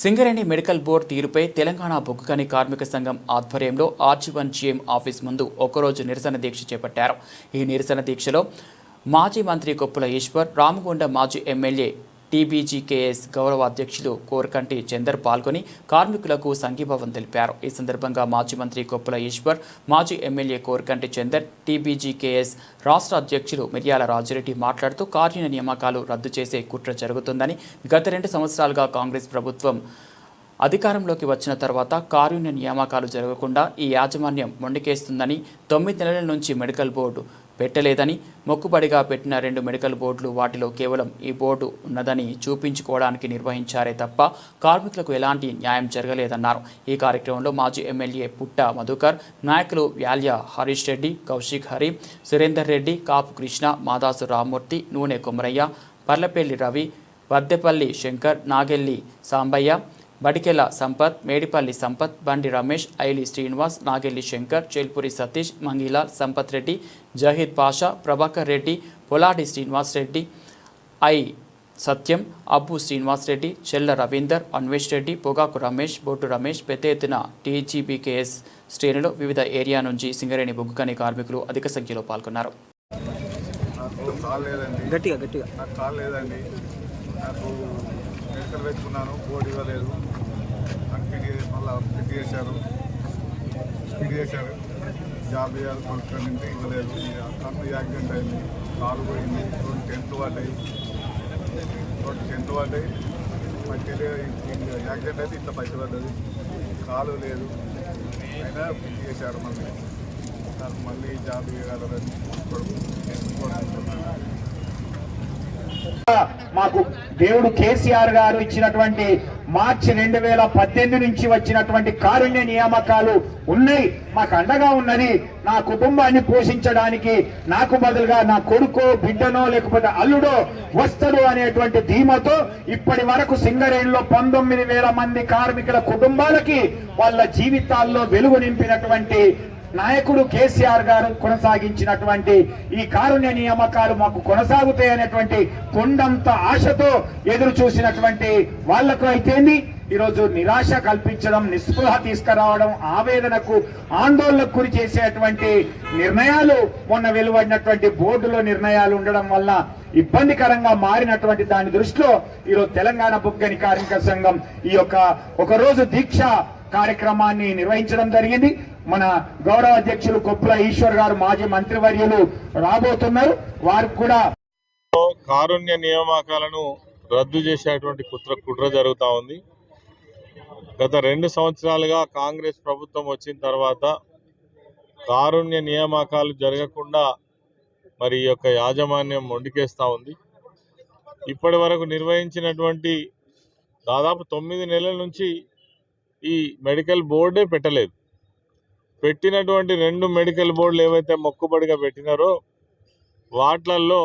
Singareni medical board తీరుపై తెలంగాణ బొగ్గుగని కార్మిక సంఘం ఆధ్వర్యంలో ఆర్జీవన్ జీఎం ఆఫీస్ ముందు ఒకరోజు నిరసన దీక్ష చేపట్టారు. ఈ నిరసన దీక్షలో మాజీ మంత్రి కొప్పుల ఈశ్వర్ రామగుండ మాజీ ఎమ్మెల్యే టీబీజీకేఎస్ గౌరవ అధ్యక్షులు కోరకంటి చందర్ పాల్గొని కార్మికులకు సంఘీభావం తెలిపారు. ఈ సందర్భంగా మాజీ మంత్రి కొప్పుల ఈశ్వర్ మాజీ ఎమ్మెల్యే కోరకంటి చందర్ టీబీజీకేఎస్ రాష్ట్ర అధ్యక్షులు మిర్యాల రాజిరెడ్డి మాట్లాడుతూ కార్మిక నియామకాలు రద్దు చేసే కుట్ర జరుగుతుందని గత రెండు సంవత్సరాలుగా కాంగ్రెస్ ప్రభుత్వం అధికారంలోకి వచ్చిన తర్వాత కారుణ్య నియామకాలు జరగకుండా ఈ యాజమాన్యం మొండికేస్తుందని తొమ్మిది నెలల నుంచి మెడికల్ బోర్డు పెట్టలేదని మొక్కుబడిగా పెట్టిన రెండు మెడికల్ బోర్డులు వాటిలో కేవలం ఈ బోర్డు ఉన్నదని చూపించుకోవడానికి నిర్వహించారే తప్ప కార్మికులకు ఎలాంటి న్యాయం జరగలేదన్నారు. ఈ కార్యక్రమంలో మాజీ ఎమ్మెల్యే పుట్ట మధుకర్ నాయకులు వ్యాల్య హరీష్ రెడ్డి కౌశిక్ హరి సురేందర్ రెడ్డి కాపు కృష్ణ మాదాసు రామ్మూర్తి నూనె కొమరయ్య పర్లపల్లి రవి వద్దెపల్లి శంకర్ నాగెల్లి సాంబయ్య బడికెల సంపత్ మేడిపల్లి సంపత్ బండి రమేష్ ఐలి శ్రీనివాస్ నాగెల్లి శంకర్ చేల్పూరి సతీష్ మంగిలాల్ సంపత్ రెడ్డి జహీద్ పాషా ప్రభాకర్ రెడ్డి పొలాడి శ్రీనివాస్ రెడ్డి ఐ సత్యం అబ్బు శ్రీనివాస్ రెడ్డి చెల్ల రవీందర్ అన్వేష్ రెడ్డి పొగాకు రమేష్ బొట్టు రమేష్ పెద్ద ఎత్తున టీజీబీకేఎస్ శ్రేణులు వివిధ ఏరియా నుంచి సింగరేణి బొగ్గుకని కార్మికులు అధిక సంఖ్యలో పాల్గొన్నారు. గట్టిగా గట్టిగా. నాకు కాల్ లేదండి. నాకు మెడికల్ పెట్టుకున్నాను బోర్డు ఇవ్వలేదు నాకు ఫిట్ చే- మళ్ళా ఫిట్ చేశారు. స్పీడ్ చేశారు. జాబ్ చేయాలి కొనుక్కొని ఉంటే ఇవ్వలేదు కన్ను యాక్సిడెంట్ అయింది. కాలు పోయింది. రెండు టెంట్లు పడ్డాయి రెండు టెంట్లు అయ్యి మధ్యలో యాక్సిడెంట్ అయితే ఇంత బయట పడ్డది. కాలు లేదు. అయినా ఫిట్ చేశారు మళ్ళీ. నాకు మళ్ళీ జాబ్ చేయగలరని కొడుకు మాకు దేవుడు కేసీఆర్ గారు ఇచ్చినటువంటి మార్చి రెండు వేల పద్దెనిమిది నుంచి వచ్చినటువంటి కారుణ్య నియామకాలు ఉన్నాయి. మాకు అండగా ఉన్నది. నా కుటుంబాన్ని పోషించడానికి నాకు బదులుగా నా కొడుకో బిడ్డనో లేకపోతే అల్లుడో వస్తాడు అనేటువంటి ధీమతో ఇప్పటి వరకు సింగరేణిలో పంతొమ్మిది వేల మంది కార్మికుల కుటుంబాలకి వాళ్ళ జీవితాల్లో వెలుగు నింపినటువంటి నాయకుడు కేసీఆర్ గారు కొనసాగించినటువంటి ఈ కారుణ్య నియామకాలు మాకు కొనసాగుతాయనేటువంటి కొండంత ఆశతో ఎదురు చూసినటువంటి వాళ్ళకు అయితేంది ఈరోజు నిరాశ కల్పించడం నిస్పృహ తీసుకురావడం ఆవేదనకు ఆందోళనకు గురి చేసేటువంటి నిర్ణయాలు మొన్న వెలువడినటువంటి బోర్డులో నిర్ణయాలు ఉండడం వల్ల ఇబ్బందికరంగా మారినటువంటి దాని దృష్టిలో ఈరోజు తెలంగాణ బుగ్గని కార్మిక సంఘం ఈ యొక్క ఒక రోజు దీక్ష కార్యక్రమాన్ని నిర్వహించడం జరిగింది. మన గౌరవ అధ్యక్షులు కొప్పుల ఈశ్వర్ గారు మాజీ మంత్రివర్యులు రాబోతున్నారు. వారికి కూడా కారుణ్య నియామకాలను రద్దు చేసేటువంటి కుట్ర కుట్ర జరుగుతూ ఉంది. గత రెండు సంవత్సరాలుగా కాంగ్రెస్ ప్రభుత్వం వచ్చిన తర్వాత కారుణ్య నియామకాలు జరగకుండా మరి ఈ యొక్క యాజమాన్యం మొండికేస్తూ ఉంది. ఇప్పటి వరకు నిర్వహించినటువంటి దాదాపు తొమ్మిది నెలల నుంచి ఈ మెడికల్ బోర్డే పెట్టలేదు. పెట్టినటువంటి రెండు మెడికల్ బోర్డులు ఏవైతే మొక్కుబడిగా పెట్టినారో వాట్లల్లో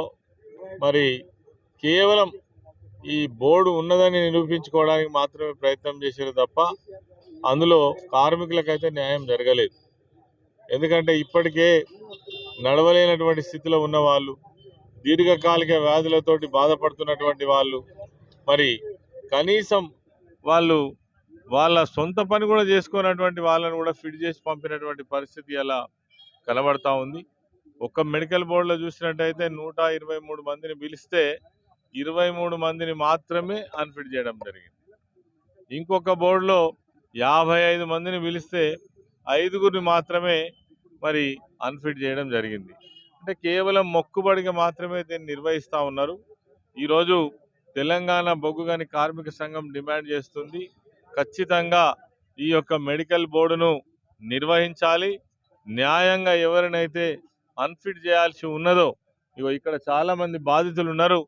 మరి కేవలం ఈ బోర్డు ఉన్నదని నిరూపించుకోవడానికి మాత్రమే ప్రయత్నం చేశారు తప్ప అందులో కార్మికులకైతే న్యాయం జరగలేదు. ఎందుకంటే ఇప్పటికే నడవలేనటువంటి స్థితిలో ఉన్న వాళ్ళు దీర్ఘకాలిక వ్యాధులతోటి బాధపడుతున్నటువంటి వాళ్ళు మరి కనీసం వాళ్ళు వాళ్ళ సొంత పని కూడా చేసుకున్నటువంటి వాళ్ళని కూడా ఫిట్ చేసి పంపినటువంటి పరిస్థితి అలా కనబడతా ఉంది. ఒక్క మెడికల్ బోర్డులో చూసినట్టయితే నూట ఇరవై మూడు మందిని పిలిస్తే ఇరవై మూడు మందిని మాత్రమే అన్ఫిట్ చేయడం జరిగింది. ఇంకొక బోర్డులో యాభై ఐదు మందిని పిలిస్తే ఐదుగురిని మాత్రమే మరి అన్ఫిట్ చేయడం జరిగింది. అంటే కేవలం మొక్కుబడిగా మాత్రమే దీన్ని నిర్వహిస్తూ ఉన్నారు. ఈరోజు తెలంగాణ బొగ్గుగని కార్మిక సంఘం డిమాండ్ చేస్తుంది. ఖచ్చితంగా ఈ యొక్క మెడికల్ బోర్డును నిర్వహించాలి. న్యాయంగా ఎవరినైతే అన్ఫిట్ చేయాల్సి ఉన్నదో ఇగో ఇక్కడ చాలామంది బాధితులు ఉన్నారు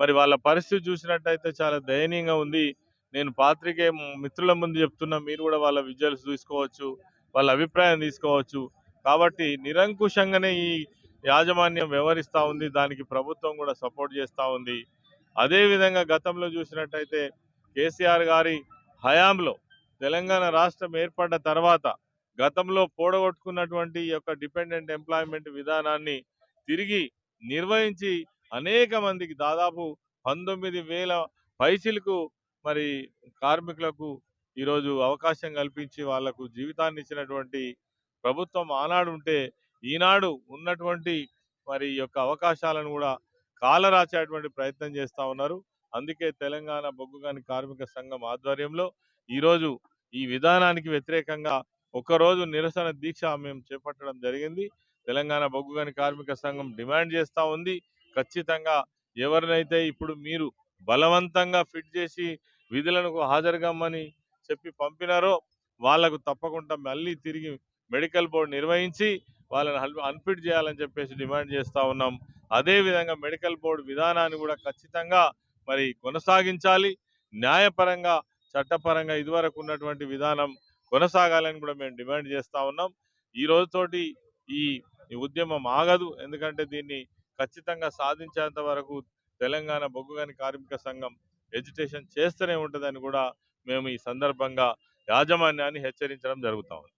మరి వాళ్ళ పరిస్థితి చూసినట్టయితే చాలా దయనీయంగా ఉంది. నేను పాత్రికే మిత్రుల ముందు చెప్తున్నా మీరు కూడా వాళ్ళ విజువల్స్ తీసుకోవచ్చు వాళ్ళ అభిప్రాయం తీసుకోవచ్చు. కాబట్టి నిరంకుశంగానే ఈ యాజమాన్యం వ్యవహరిస్తూ ఉంది దానికి ప్రభుత్వం కూడా సపోర్ట్ చేస్తూ ఉంది. అదేవిధంగా గతంలో చూసినట్టయితే కేసీఆర్ గారి హయాంలో తెలంగాణ రాష్ట్రం ఏర్పడ్డ తర్వాత గతంలో పోడగొట్టుకున్నటువంటి ఈ యొక్క డిపెండెంట్ ఎంప్లాయ్మెంట్ విధానాన్ని తిరిగి నిర్వహించి అనేక మందికి దాదాపు పంతొమ్మిది వేల పైసలకు మరి కార్మికులకు ఈరోజు అవకాశం కల్పించి వాళ్ళకు జీవితాన్ని ఇచ్చినటువంటి ప్రభుత్వం ఆనాడు ఉంటే ఈనాడు ఉన్నటువంటి మరి యొక్క అవకాశాలను కూడా కాలరాచేటువంటి ప్రయత్నం చేస్తూ ఉన్నారు. అందుకే తెలంగాణ బొగ్గుగాని కార్మిక సంఘం ఆధ్వర్యంలో ఈరోజు ఈ విధానానికి వ్యతిరేకంగా ఒకరోజు నిరసన దీక్ష మేము చేపట్టడం జరిగింది. తెలంగాణ బొగ్గుగాని కార్మిక సంఘం డిమాండ్ చేస్తూ ఉంది. ఖచ్చితంగా ఎవరినైతే ఇప్పుడు మీరు బలవంతంగా ఫిట్ చేసి విధులను హాజరుగమ్మని చెప్పి పంపినారో వాళ్ళకు తప్పకుండా మళ్ళీ తిరిగి మెడికల్ బోర్డు నిర్వహించి వాళ్ళని అన్ఫిట్ చేయాలని చెప్పేసి డిమాండ్ చేస్తూ ఉన్నాం. అదేవిధంగా మెడికల్ బోర్డు విధానాన్ని కూడా ఖచ్చితంగా మరి కొనసాగించాలి. న్యాయపరంగా చట్టపరంగా ఇదివరకు ఉన్నటువంటి విధానం కొనసాగాలని కూడా మేము డిమాండ్ చేస్తా ఉన్నాం. ఈ రోజుతోటి ఈ ఉద్యమం ఆగదు. ఎందుకంటే దీన్ని ఖచ్చితంగా సాధించేంత వరకు తెలంగాణ బొగ్గుగని కార్మిక సంఘం ఎడ్యుటేషన్ చేస్తూనే ఉంటుందని కూడా మేము ఈ సందర్భంగా యాజమాన్యాన్ని హెచ్చరించడం జరుగుతా ఉంది.